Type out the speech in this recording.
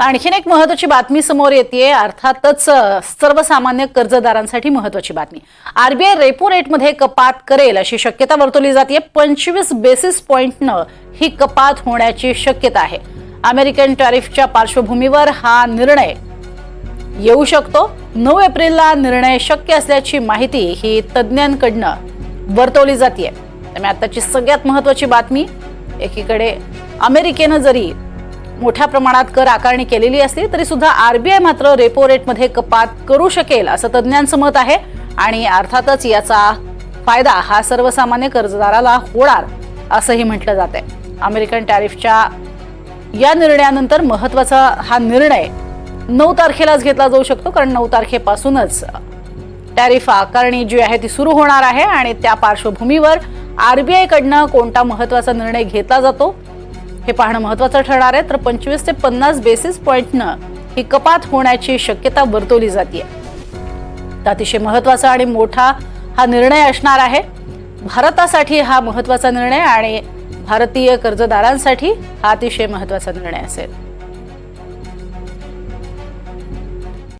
आणखीन एक महत्वाची बातमी समोर येते अर्थातच सर्वसामान्य कर्जदारांसाठी महत्वाची बातमी. आरबीआय रेपो रेटमध्ये कपात करेल अशी शक्यता वर्तवली जाते पंचवीस बेसिस पॉइंटनं ही कपात होण्याची शक्यता आहे. अमेरिकन टॅरिफच्या पार्श्वभूमीवर हा निर्णय येऊ शकतो. नऊ एप्रिलला निर्णय शक्य असल्याची माहिती ही तज्ज्ञांकडनं वर्तवली जाते त्यामुळे आताची सगळ्यात महत्वाची बातमी एकीकडे अमेरिकेनं जरी मोठ्या प्रमाणात कर आकारणी केलेली असली तरी सुद्धा आरबीआय मात्र रेपो रेटमध्ये कपात करू शकेल असं तज्ज्ञांचं मत आहे. आणि अर्थातच याचा फायदा हा सर्वसामान्य कर्जदाराला होणार असंही म्हटलं जात आहे. अमेरिकन टॅरिफच्या या निर्णयानंतर महत्त्वाचा हा निर्णय नऊ तारखेलाच घेतला जाऊ शकतो कारण नऊ तारखेपासूनच टॅरिफ आकारणी जी आहे ती सुरू होणार आहे आणि त्या पार्श्वभूमीवर आरबीआय कडनं कोणता महत्त्वाचा निर्णय घेतला जातो हे पाहणं महत्वाचं ठरणार आहे. तर पंचवीस ते पन्नास बेसिस पॉईंटनं ही कपात होण्याची शक्यता वर्तवली जाते अतिशय महत्त्वाचा आणि मोठा हा निर्णय असणार आहे. भारतासाठी हा महत्त्वाचा निर्णय आणि भारतीय कर्जदारांसाठी हा अतिशय महत्त्वाचा निर्णय असेल.